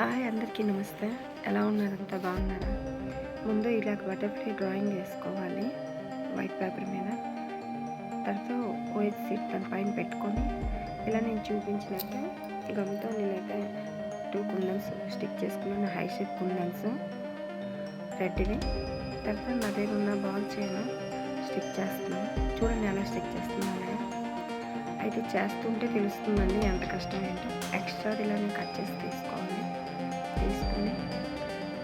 Hi అందరికీ నమస్తే. ఎలా ఉన్నారంతా బాగున్నారా? ముందు ఇలా బటర్ఫ్లై డ్రాయింగ్ వేసుకోవాలి వైట్ పేపర్ మీద. తర్వాత OH ఓఎస్ సీట్ దాని పైన పెట్టుకొని ఇలా నేను చూపించినట్టు గమ్తో నేనైతే టూ కుందన్స్ స్టిక్ చేసుకున్నాను హై షేప్ కుందన్స్ రెడ్డివి తర్వాత నా దగ్గర ఉన్న బాల్ చేయను స్టిక్ చేస్తున్నాను. చూడండి ఎలా స్టిక్ చేస్తున్నాను అయితే చేస్తుంటే తెలుస్తుందండి ఎంత కష్టం ఏంటో. ఎక్స్ట్రా ఇలా నేను కట్ చేసి తీసుకోవాలి. తీసుకొని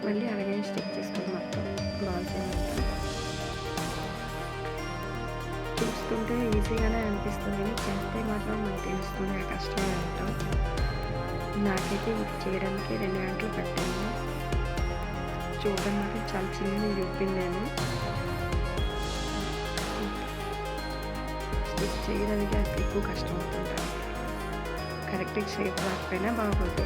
మళ్ళీ అలాగే స్టిక్ చేసుకొని మొత్తం బాల్స్ ఏమంటాం చూస్తుంటే ఈజీగానే అనిపిస్తుంది. చేస్తే మాత్రం మనకు తెలుస్తుంది ఆ కష్టం ఏంటో నాకైతే ఇది చేయడానికి రెండు గంటలు పట్టింది. చూడడం మాత్రం చాలా చిన్నది చూపింది నేను. స్టిచ్ చేయడానికి అసలు ఎక్కువ కష్టం అవుతుంటాను కరెక్ట్గా షేప్ రాకపోయినా బాగోదు.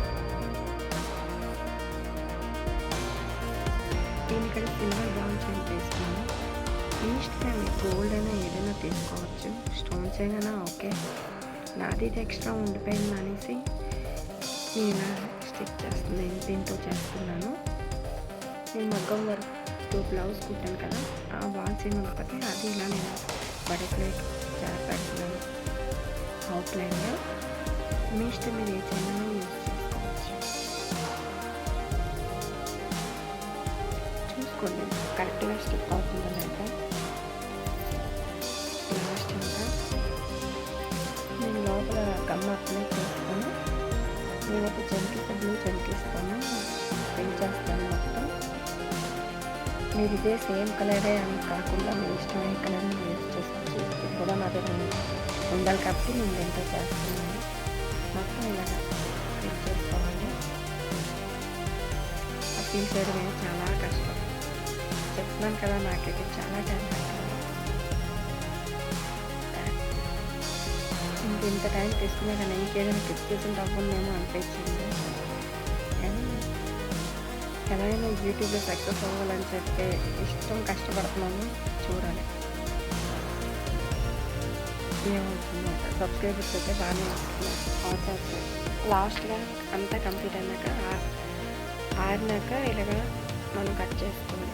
దీనికడ సిల్వర్ బ్రౌన్ చైన్ తీసుకున్నాను మీ ఇష్టమే గోల్డ్ అయినా ఏదైనా తీసుకోవచ్చు. స్టోన్స్ అయినా ఓకే. నాది ఇది ఎక్స్ట్రా ఉండిపోయింది అనేసి నేను స్టిక్ చేస్తుంది నేను దీంతో చేస్తున్నాను. నేను మగ్గం వరకు టూ బ్లౌజ్ కుట్టాను కదా ఆ బాల్స్ ఏమి ఉండకపోతే అది ఇలా నేను బటర్ఫ్లై ప్లేట్ పెడుతున్నాను. అవుట్లైన్లో మీ ఇష్టం మీరు ఏ చైనా యూజ్ చూసుకోండి కరెక్ట్గా స్టిక్ అవుతుందో లేదో లాస్ట్ నేను లోపల గమ్మ అప్లై చేసుకొని నేనైతే చంకిస్తా బ్లూ చంకిస్తాను పెయింట్ చేస్తాను మొత్తం మీరు ఇదే సేమ్ కలరే అని కాకుండా మీ ఇష్టమైన కలర్ని యూజ్ చేసుకోవచ్చు ఇది కూడా నా దగ్గర ఉండాలి కాబట్టి నేను దీంతో చేస్తున్నాను మొత్తం ఇలా పెయింట్ చేసుకోవాలి ఆ పీల్ చేయడం చాలా కష్టం చెప్తున్నాను కదా నాకైతే చాలా టైం ఇంక ఇంత టైం తీసుకునే కానీ ఇంకేదైనా టిప్ చేసి అవ్వనేమో అనిపించింది కానీ ఎలాగైనా యూట్యూబ్లో సక్సెస్ అవ్వాలని చెప్పి ఇష్టం కష్టపడుతున్నాను చూడాలి ఏమవుతుందో సబ్స్క్రైబర్స్ అయితే బాగానే వస్తున్నాయి లాస్ట్గా అంతా కంప్లీట్ అయినాక ఆ- ఆరినాక ఇలాగ మనం కట్ చేసుకోవాలి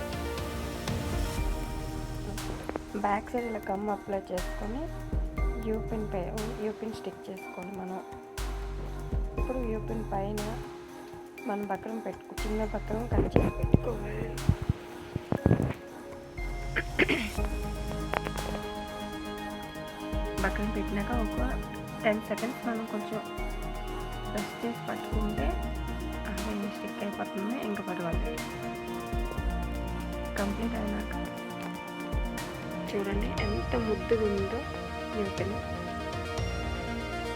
బ్యాక్ సైడ్ ఇలా గమ్ అప్లై చేసుకొని యూపిన్ పై యూపిన్ స్టిక్ చేసుకోండి మనం. ఇప్పుడు యూపిన్ పైన మనం బక్రం పెట్టుకు చిన్న బక్రం కట్ చేసి పెట్టుకోవాలి. బక్రం పెట్టినాక ఒక టెన్ సెకండ్స్ మనం కొంచెం రెస్ట్ చేసి పట్టుకుంటే అది స్టిక్ అయిపోతుంది ఇంకా పర్వాలేదు. కంప్లీట్ అయినాక చూడండి ఎంత ముద్దుగా ఉందో నింపిన.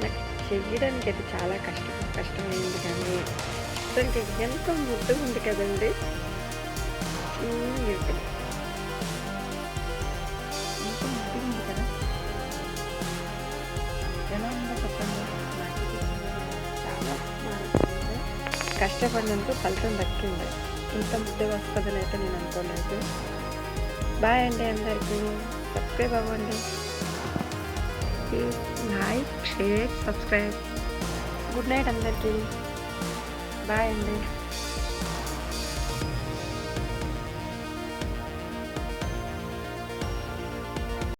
నాకు చెయ్యడానికి అయితే చాలా కష్టం కష్టమైంది కానీ దానికి ఎంత ముద్దుగా ఉంది కదండి నింపిన. ఎంత ముద్దుగా ఉంది కదా. ఎలా ఉందో చెప్పండి. చాలా కష్టపడినందుకు ఫలితం దక్కింది. ఇంత ముద్దుగా వస్తుందని అయితే నేను అనుకోలేదు. బాయ్ అండి అందరికీ. సబ్స్క్రైబ్ అవ్వండి. Please like share subscribe. Good night అందరికీ. బాయ్ అండి.